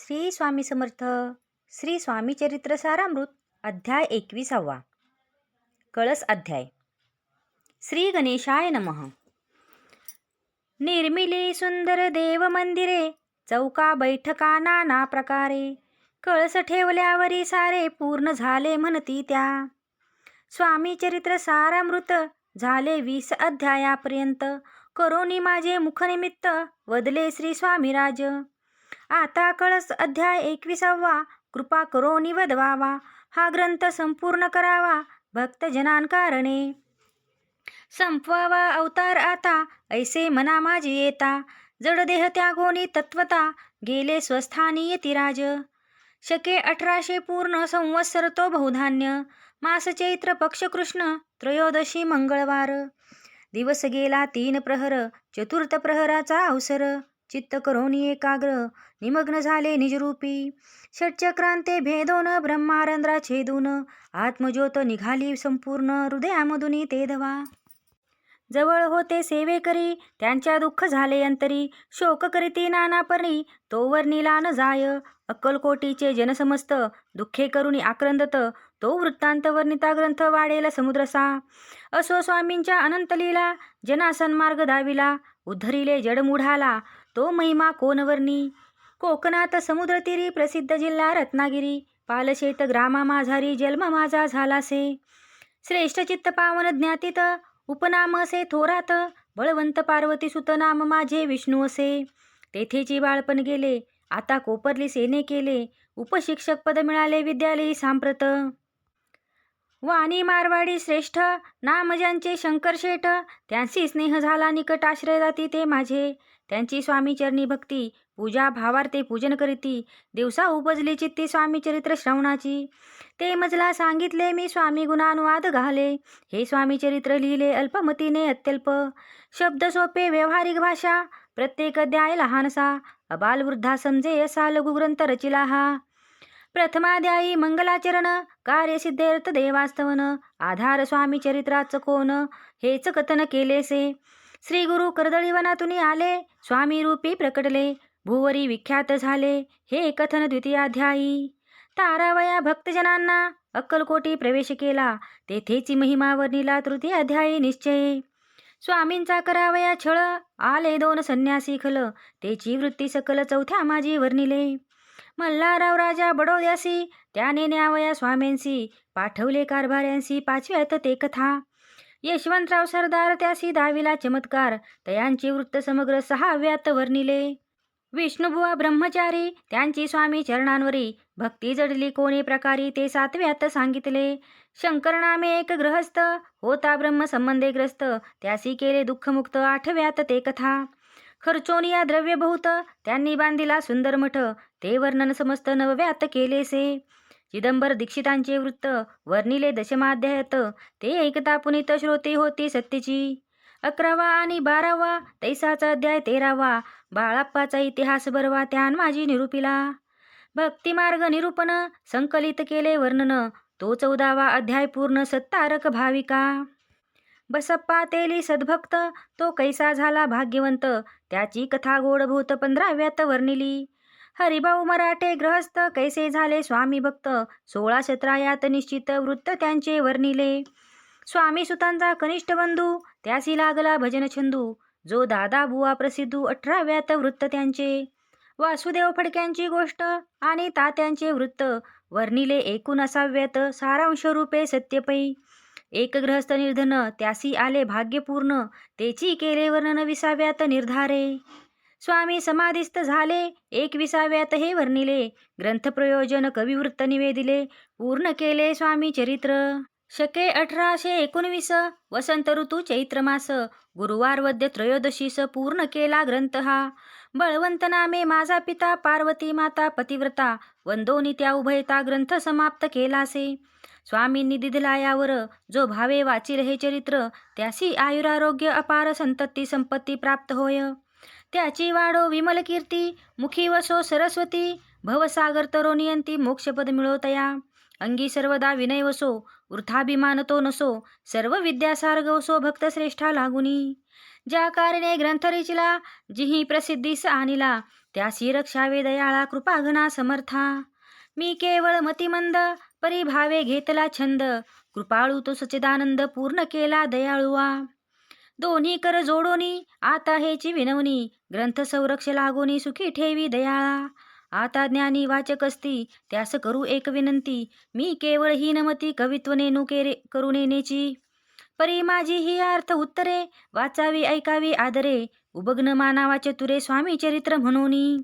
श्री स्वामी समर्थ श्री स्वामी चरित्र सारामृत अध्याय एकविसावा. कळस अध्याय. श्री गणेशाय नमः. निर्मिली सुंदर देव मंदिरे चौका बैठका नाना प्रकारे कळस ठेवल्यावरी सारे पूर्ण झाले म्हणती त्या. स्वामी चरित्र सारामृत झाले वीस अध्यायापर्यंत करोनी माझे मुखनिमित्त वदले श्री स्वामीराज. आता कळस अध्याय एकविसावा. कृपा करोनी वदवावा हा ग्रंथ संपूर्ण करावा. भक्तजनांकारणे संपवावा अवतार आता. ऐसे मना माझी येता. जडदेह त्यागोनी तत्वता. गेले स्वस्थानी यतिराज शके अठराशे पूर्ण संवत्सर तो बहुधान्य. मास चैत्र पक्ष कृष्ण. त्रयोदशी मंगळवार. दिवस गेला तीन प्रहर. चतुर्थ प्रहराचा अवसर. चित्त करोनी एकाग्र निमग्न झाले निजरूपी. षटचक्रांते भेदोन ब्रह्मारंध्रा छेदून आत्मज्योत निघाली संपूर्ण हृदयामधुनी ते धवा. जवळ होते सेवेकरी त्यांच्या दुःख झाले अंतरी. शोक करीती नानापरी तोवर निला न जाय. अक्कलकोटीचे जनसमस्त दुःखे करुणी आक्रंदत तो वृत्तांत वर्णिता ग्रंथ वाढेल समुद्रसा. असो स्वामींच्या अनंत लीला जना उद्धरिले जडमुढाला तो महिमा कोनवर्णी कोकणात समुद्रतीरी प्रसिद्ध जिल्हा रत्नागिरी पालशेत ग्रामा माझारी जन्म माझा झालासे. श्रेष्ठ चित्त पावन ज्ञातीत उपनाम असे थोरात बळवंत पार्वती सुतनाम माझे विष्णू असे. तेथेची बाळपण गेले आता कोपरली सेने केले उपशिक्षक पद मिळाले विद्यालयी सांप्रत. वाणी मारवाडी श्रेष्ठ नामजांचे शंकर शेठ त्यांशी स्नेह झाला निकट आश्रय जाती ते माझे. त्यांची स्वामी चरणी भक्ती पूजा भावार्थे पूजन करीती दिवसा उपजली चित्ती स्वामी चरित्र श्रवणाची. ते मजला सांगितले मी स्वामी गुणानुवाद घाले. हे स्वामी चरित्र लिहिले अल्पमतीने अत्यल्प. शब्द सोपे व्यवहारिक भाषा प्रत्येक अध्याय लहानसा. अबालवृद्धा समजे असा लघुग्रंथ रचिला हा. प्रथमाध्यायी मंगलाचरण कार्यसिद्धेर्थ देवास्तवन आधार स्वामी चरित्राचं कोण हेच कथन केलेसे. श्री गुरु कर्दळीवनातून आले स्वामी रूपी प्रकटले भुवरी विख्यात झाले हे कथन द्वितीयाध्यायी. तारावया भक्तजनांना अक्कलकोटी प्रवेश केला तेथेची महिमा वर्णिला तृतीय अध्यायी निश्चय. स्वामींचा करावया छळ आले दोन संन्यासी खल तेची वृत्ती सकल चौथ्या माझी वर्णिले. मल्हारराव राजा बडोद्यासी त्याने न्यावया स्वामींसी पाठवले कारभाऱ्यांसी पाचव्यात ते कथा. यशवंतराव सरदार त्यासी दाविला चमत्कार तयांचे वृत्त समग्र सहाव्यात वर्णिले. विष्णुबुवा ब्रह्मचारी त्यांची स्वामी चरणांवरी भक्ती जडली कोणी प्रकारी ते सातव्यात सांगितले. शंकरनामे एक ग्रहस्थ होता ब्रह्म संबंधे ग्रस्त त्यासी केले दुःखमुक्त आठव्यात ते कथा. खर्चोनिया द्रव्य बहुत त्यांनी बांधिला सुंदर मठ. ते वर्णन समस्त नवव्यात केलेसे. चिदंबर दीक्षितांचे वृत्त वर्णिले दशमाध्यायात. ते ऐकता पुनीत श्रोते होती सत्यची. अकरावा आणि बारावा तैसाचा अध्याय तेरावा. बाळाप्पाचा इतिहास बरवा त्यान माझी निरूपिला. भक्तिमार्ग निरूपण संकलित केले वर्णन. तो चौदावा अध्याय पूर्ण सत्तारक भाविका. बसप्पा तेली सद्भक्त तो कैसा झाला भाग्यवंत? त्याची कथा गोडभूत पंधराव्यात वर्णिली. हरिभाऊ मराठे ग्रहस्थ कैसे झाले स्वामी भक्त? सोळा सतरायात निश्चित वृत्त त्यांचे वर्णिले. स्वामी सुतांचा कनिष्ठ बंधू त्यासी लागला भजन छंदू. जो दादा बुवा प्रसिद्धू अठराव्यात वृत्त त्यांचे. वासुदेव फडक्यांची गोष्ट आणि तात्यांचे वृत्त. वर्णिले एकूण असाव्यात सारांश रूपे सत्यपै. एक ग्रहस्थ निर्धन त्यासी आले भाग्यपूर्ण तेची केले वर्णन विसाव्यात निर्धारे. स्वामी समाधिस्थ झाले एक विसाव्यात हे वर्णिले ग्रंथप्रयोजन कविवृत्त निवेदिले पूर्ण केले स्वामी चरित्र. शके अठराशे एकोणवीस वसंत ऋतू चैत्रमास गुरुवार वद्य त्रयोदशीस पूर्ण केला ग्रंथ हा. बळवंत नामे माझा पिता पार्वती माता पतिव्रता वंदोनी त्या उभयता ग्रंथ समाप्त केलासे. स्वामींनी दिधला यावर जो भावे वाचिल हे चरित्र त्यासी आयुरारोग्य अपार संतती संपत्ती प्राप्त होय. त्याची वाडो विमल कीर्ती मुखी वसो सरस्वती भवसागर तरोनियंती मोक्षपद मिळवतया अंगी सर्वदा विनय वसो वृथाभिमान तो नसो सर्व विद्यासार्ग वसो भक्तश्रेष्ठा लागुनी. ज्या कारणे ग्रंथ रचिला जिही प्रसिद्धीस आणिला त्यासी रक्षावे दयाळा कृपाघना समर्था. मी केवळ मतिमंद परिभावे घेतला छंद कृपाळू तो सचिदानंद पूर्ण केला दयाळुआ दोन्ही कर जोडोनी आता हेची विनवणी ग्रंथ संरक्ष लागोनी सुखी ठेवी दयाळा. आता ज्ञानी वाचक असती त्यास करू एक विनंती. मी केवळ ही नमती कवित्व नेनू केरे करू नेण्याची परी माझी ही अर्थ उत्तरे वाचावी ऐकावी आदरे. उभग्न मानावा चतुरे स्वामी चरित्र म्हणून.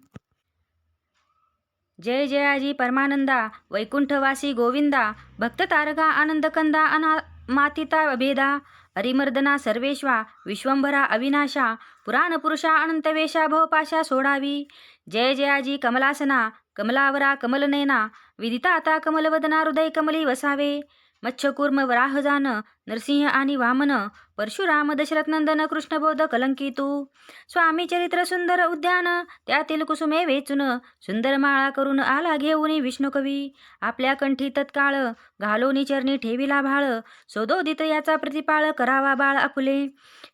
जय जयाजी परमानंदा वैकुंठवासी गोविंदा. भक्त तारका आनंदकंदा अना मातिता अभेदा हरिमर्दना सर्वेश्वा विश्वंभरा अविनाशा पुराणपुरुषा अनंतवेशा भवपाशा सोडावी जय जयाजी कमलासना कमलावरा कमलनयना विदिताता कमलवदना हृदय कमली वसावे. मच्छकूर्म वराहजान नरसिंह आणि वामन परशुराम दशरथनंदन कृष्णबोध कलंकितू. स्वामी चरित्र सुंदर उद्यान त्यातील कुसुमे वेचून सुंदर माळा करून आला घेऊन विष्णुकवी आपल्या कंठी तत्काळ घालोनी चरणी ठेविला भाळ सोदोदित याचा प्रतिपाळ करावा बाळ आपुले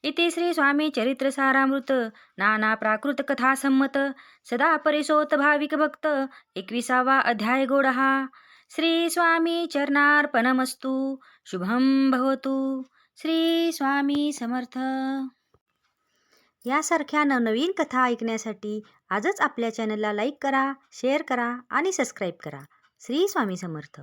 इति श्री स्वामी चरित्र सारामृत नाना प्राकृत कथा संमत सदा परिसोत भाविक भक्त एकविसावा अध्याय गोडहा. श्री स्वामी चरणार्पणमस्तु। शुभम भवतु। श्री स्वामी समर्थ। यासारख्या नवनवीन कथा ऐकण्यासाठी आजच आपल्या चॅनलला लाईक करा शेअर करा आणि सबस्क्राईब करा. श्री स्वामी समर्थ.